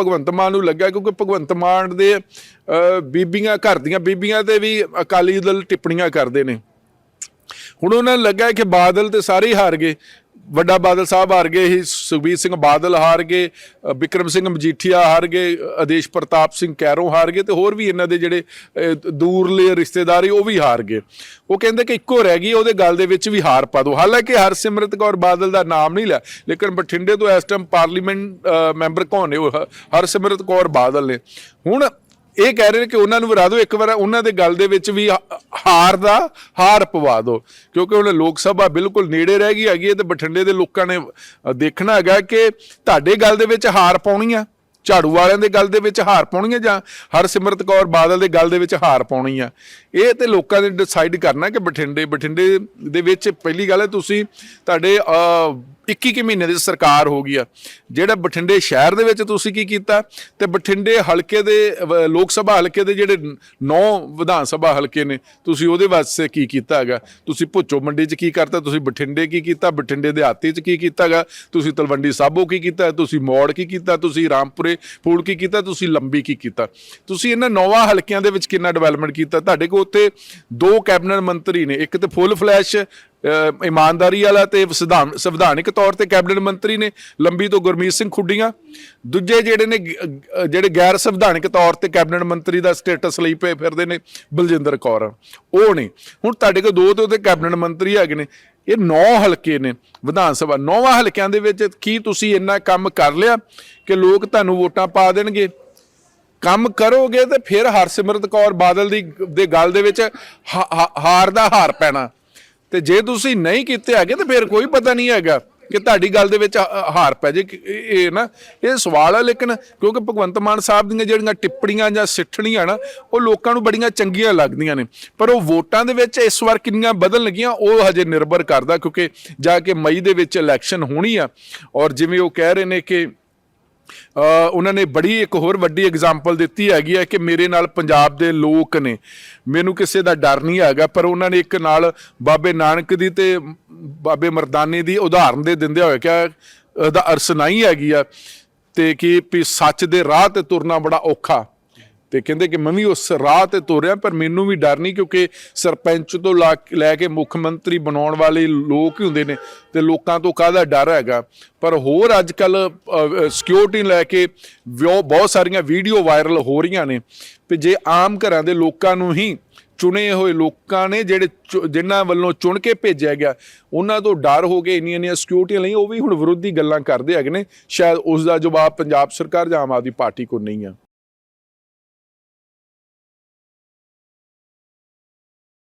ਭਗਵੰਤ ਮਾਨ ਨੂੰ ਲੱਗਾ ਕਿਉਂਕਿ ਭਗਵੰਤ ਮਾਨ ਦੇ ਅ, ਬੀਬੀਆਂ ਘਰ ਦੀਆਂ ਬੀਬੀਆਂ ਤੇ ਵੀ ਅਕਾਲੀ ਦਲ ਟਿੱਪਣੀਆਂ ਕਰਦੇ ਨੇ। ਹੁਣ ਉਹਨਾਂ ਨੂੰ ਲੱਗਾ ਕਿ ਬਾਦਲ ਤੇ ਸਾਰੇ ਹਾਰ ਗਏ। ਵੱਡਾ ਬਾਦਲ ਸਾਹਿਬ ਹਾਰ ਗਏ ਹੀ ਸੁਖਬੀਰ ਸਿੰਘ ਬਾਦਲ ਹਾਰ ਗਏ ਅ, ਬਿਕਰਮ ਸਿੰਘ ਮਜੀਠੀਆ ਹਾਰ ਗਏ ਆਦੇਸ਼ ਪ੍ਰਤਾਪ ਸਿੰਘ ਕੈਰੋਂ ਹਾਰ ਗਏ ਤੇ ਹੋਰ ਵੀ ਇਹਨਾਂ ਦੇ ਜਿਹੜੇ ਅ, ਦੂਰਲੇ ਰਿਸ਼ਤੇਦਾਰੀ ਉਹ ਵੀ ਹਾਰ ਗਏ ਉਹ ਕਹਿੰਦੇ ਕਿ ਇੱਕੋ ਰਹਿ ਗਈ ਉਹਦੇ ਗੱਲ ਦੇ ਵਿੱਚ ਵੀ ਹਾਰ ਪਾ ਦਿਓ ਹਾਲਾਂਕਿ ਹਰਸਿਮਰਤ ਕੌਰ ਬਾਦਲ ਦਾ ਨਾਮ ਨਹੀਂ ਲਿਆ ਲੇਕਿਨ ਬਠਿੰਡੇ ਤੋਂ ਇਸ ਟਾਈਮ ਪਾਰਲੀਮੈਂਟ ਮੈਂਬਰ ਕੌਣ ਨੇ? ਉਹ ਹ- ਹਰਸਿਮਰਤ ਕੌਰ ਬਾਦਲ ਨੇ। ਹੁਣ ਇਹ ਕਹਿ ਰਹੇ ਨੇ ਕਿ ਉਹਨਾਂ ਨੂੰ ਵਰਾ ਦਿਓ, ਇੱਕ ਵਾਰ ਉਹਨਾਂ ਦੇ ਗੱਲ ਦੇ ਵਿੱਚ ਵੀ ਹਾਰ ਦਾ, ਹਾਰ ਪਵਾ ਦਿਓ। ਕਿਉਂਕਿ ਹੁਣ ਲੋਕ ਸਭਾ ਬਿਲਕੁਲ ਨੇੜੇ ਰਹਿ ਗਈ ਹੈਗੀ ਹੈ ਤੇ ਬਠਿੰਡੇ ਦੇ ਲੋਕਾਂ ਨੇ ਦੇਖਣਾ ਹੈਗਾ ਕਿ ਤੁਹਾਡੇ ਗੱਲ ਦੇ ਵਿੱਚ ਹਾਰ ਪਾਉਣੀ ਆ ਝਾੜੂ ਵਾਲਿਆਂ ਦੇ ਗੱਲ ਦੇ ਵਿੱਚ ਹਾਰ ਪਾਉਣੀ ਆ ਜਾਂ ਹਰਸਿਮਰਤ ਕੌਰ ਬਾਦਲ ਦੇ ਗੱਲ ਦੇ ਵਿੱਚ ਹਾਰ ਪਾਉਣੀ ਆ ਇਹ ਤੇ ਲੋਕਾਂ ਨੇ ਡਿਸਾਈਡ ਕਰਨਾ ਕਿ ਬਠਿੰਡੇ ਬਠਿੰਡੇ ਦੇ ਵਿੱਚ ਪਹਿਲੀ ਗੱਲ ਹੈ ਤੁਸੀਂ ਤੁਹਾਡੇ 21 ਕੁ ਮਹੀਨੇ ਦੀ ਸਰਕਾਰ ਹੋ ਗਈ ਆ। ਜਿਹੜਾ ਬਠਿੰਡੇ ਸ਼ਹਿਰ ਦੇ ਵਿੱਚ ਤੁਸੀਂ ਕੀ ਕੀਤਾ? ਤੇ ਬਠਿੰਡੇ ਹਲਕੇ ਦੇ ਲੋਕ ਸਭਾ ਹਲਕੇ ਦੇ ਜਿਹੜੇ 9 ਵਿਧਾਨ ਸਭਾ ਹਲਕੇ ਨੇ, ਤੁਸੀਂ ਉਹਦੇ ਵਾਸਤੇ ਕੀ ਕੀਤਾ ਹੈਗਾ? ਤੁਸੀਂ ਭੁੱਚੋ ਮੰਡੀ 'ਚ ਕੀ ਕਰਤਾ? ਤੁਸੀਂ ਬਠਿੰਡੇ ਕੀ ਕੀਤਾ? ਬਠਿੰਡੇ ਦਿਹਾਤੀ 'ਚ ਕੀ ਕੀਤਾ ਕੀਤਾਗਾ ਤੁਸੀਂ ਤਲਵੰਡੀ ਸਾਬੋ ਕੀ ਕੀਤਾ? ਤੁਸੀਂ ਮੋੜ ਕੀ ਕੀਤਾ? ਤੁਸੀਂ ਰਾਮਪੁਰੇ ਫੂਲ ਕੀ ਕੀਤਾ? ਤੁਸੀਂ ਲੰਬੀ ਕੀ ਕੀਤਾ? ਤੁਸੀਂ ਇਹਨਾਂ ਨੌਵਾਂ ਹਲਕਿਆਂ ਦੇ ਵਿੱਚ ਕਿੰਨਾ ਡਿਵੈਲਪਮੈਂਟ ਕੀਤਾ? ਤੁਹਾਡੇ ਕੋਲ ਉੱਥੇ ਦੋ ਕੈਬਨਿਟ ਮੰਤਰੀ ਨੇ, ਇੱਕ ਤੇ ਫੁੱਲ ਫਲੈਸ਼ ਇਮਾਨਦਾਰੀ ਵਾਲਾ ਤੇ ਸੰਵਿਧਾਨ ਸੰਵਿਧਾਨਿਕ ਤੌਰ ਤੇ ਕੈਬਨਿਟ ਮੰਤਰੀ ਨੇ, ਲੰਬੀ ਤੋਂ ਗੁਰਮੀਤ ਸਿੰਘ ਖੁੱਡੀਆਂ। ਦੂਜੇ ਜਿਹੜੇ ਨੇ ਜਿਹੜੇ ਗੈਰ ਸੰਵਿਧਾਨਿਕ ਤੌਰ ਤੇ ਕੈਬਨਿਟ ਮੰਤਰੀ ਦਾ ਸਟੇਟਸ ਲਈ ਪਏ ਫਿਰਦੇ ਨੇ, ਬਲਜਿੰਦਰ ਕੌਰ। ਉਹ ਨੇ, ਹੁਣ ਤੁਹਾਡੇ ਕੋਲ ਦੋ ਤੋਂ ਤੇ ਕੈਬਨਿਟ ਮੰਤਰੀ ਹੈਗੇ ਨੇ, ਇਹ ਨੌ ਹਲਕੇ ਨੇ ਵਿਧਾਨ ਸਭਾ। ਨੌਵਾਂ ਹਲਕਿਆਂ ਦੇ ਵਿੱਚ ਕੀ ਤੁਸੀਂ ਇੰਨਾ ਕੰਮ ਕਰ ਲਿਆ ਕਿ ਲੋਕ ਤੁਹਾਨੂੰ ਵੋਟਾਂ ਪਾ ਦੇਣਗੇ? ਕੰਮ ਕਰੋਗੇ ਤੇ ਫਿਰ ਹਰਸਿਮਰਤ ਕੌਰ ਬਾਦਲ ਦੀ ਦੇ ਗੱਲ ਦੇ ਵਿੱਚ ਹਾਰ ਦਾ ਹਾਰ ਪੈਣਾ। ਤੇ ਜੇ ਤੁਸੀਂ ਨਹੀਂ ਕੀਤੇ ਹੈਗੇ ਤੇ ਫਿਰ ਕੋਈ ਪਤਾ ਨਹੀਂ ਹੈਗਾ ਕਿ ਤੁਹਾਡੀ ਗੱਲ ਦੇ ਵਿੱਚ ਹਾਰ ਪੈ ਜੇ ਕਿ ਇਹ ਨਾ, ਇਹ ਸਵਾਲ ਹੈ ਲੇਕਿਨ ਕਿਉਂਕਿ ਭਗਵੰਤ ਮਾਨ ਸਾਹਿਬ ਦੀਆਂ ਜਿਹੜੀਆਂ ਟਿੱਪਣੀਆਂ ਜਾਂ ਸਿੱਠਣੀਆਂ ਨਾ, ਉਹ ਲੋਕਾਂ ਨੂੰ ਬੜੀਆਂ ਚੰਗੀਆਂ ਲੱਗਦੀਆਂ ਨੇ। ਪਰ ਉਹ ਵੋਟਾਂ ਦੇ ਵਿੱਚ ਇਸ ਵਾਰ ਕਿੰਨੀਆਂ ਬਦਲਣਗੀਆਂ ਉਹ ਹਜੇ ਨਿਰਭਰ ਕਰਦਾ ਕਿਉਂਕਿ ਜਾ ਕੇ ਮਈ ਦੇ ਵਿੱਚ ਇਲੈਕਸ਼ਨ ਹੋਣੀ ਆ। ਔਰ ਜਿਵੇਂ ਉਹ ਕਹਿ ਰਹੇ ਨੇ ਕਿ ਉਹਨਾਂ ਨੇ ਬੜੀ ਇੱਕ ਹੋਰ ਵੱਡੀ ਐਗਜ਼ਾਮਪਲ ਦਿੱਤੀ ਹੈਗੀ ਹੈ ਕਿ ਮੇਰੇ ਨਾਲ ਪੰਜਾਬ ਦੇ ਲੋਕ ਨੇ। ਮੈਨੂੰ ਕਿਸੇ ਦਾ ਡਰ ਨਹੀਂ ਹੈਗਾ, ਪਰ ਉਹਨਾਂ ਨੇ ਇੱਕ ਨਾਲ ਬਾਬੇ ਨਾਨਕ ਦੀ ਤੇ ਬਾਬੇ ਮਰਦਾਨੇ ਦੀ ਉਦਾਹਰਨ ਦੇ ਦਿੰਦੇ ਹੋਏ ਕਿ ਉਹਦਾ ਅਰਸਨਾਈ ਹੈਗੀ ਆ ਤੇ ਕਿ ਵੀ ਸੱਚ ਦੇ ਰਾਹ ਤੇ ਤੁਰਨਾ ਬੜਾ ਔਖਾ। ਤੇ ਕਹਿੰਦੇ ਕਿ ਮੈਂ ਵੀ ਉਸ ਰਾਹ ਤੇ ਤੁਰਿਆ, ਪਰ ਮੈਨੂੰ ਵੀ ਡਰ ਨਹੀਂ ਕਿਉਂਕਿ ਸਰਪੰਚ ਤੋਂ ਲਾ- ਲੈ ਕੇ ਮੁੱਖ ਮੰਤਰੀ ਬਣਾਉਣ ਵਾਲੇ ਲੋਕ ਹੀ ਹੁੰਦੇ ਨੇ ਤੇ ਲੋਕਾਂ ਤੋਂ ਕਾਹਦਾ ਡਰ ਹੈਗਾ। ਪਰ ਹੋਰ ਅੱਜ ਕੱਲ ਸਿਕਿਉਰਿਟੀ ਲੈ ਕੇ ਵਿਓ- ਬਹੁਤ ਸਾਰੀਆਂ ਵੀਡੀਓ ਵਾਇਰਲ ਹੋ ਰਹੀਆਂ ਨੇ ਵੀ ਜੇ ਆਮ ਘਰਾਂ ਦੇ ਲੋਕਾਂ ਨੂੰ ਹੀ ਚੁਣੇ ਹੋਏ ਲੋਕਾਂ ਨੇ ਜਿਹੜੇ ਚੁ- ਜਿਨ੍ਹਾਂ ਵੱਲੋਂ ਚੁਣ ਕੇ ਭੇਜਿਆ ਗਿਆ, ਉਹਨਾਂ ਤੋਂ ਡਰ ਹੋ ਕੇ ਇੰਨੀਆਂ ਇੰਨੀਆਂ ਸਿਕਿਉਰਿਟੀਆਂ ਲਈ ਉਹ ਵੀ ਹੁਣ ਵਿਰੋਧੀ ਗੱਲਾਂ ਕਰਦੇ ਹੈਗੇ ਨੇ। ਸ਼ਾਇਦ ਉਸ ਦਾ ਜਵਾਬ ਪੰਜਾਬ ਸਰਕਾਰ ਜਾਂ ਆਮ ਆਦਮੀ ਪਾਰਟੀ ਕੋਲ ਨਹੀਂ ਆ।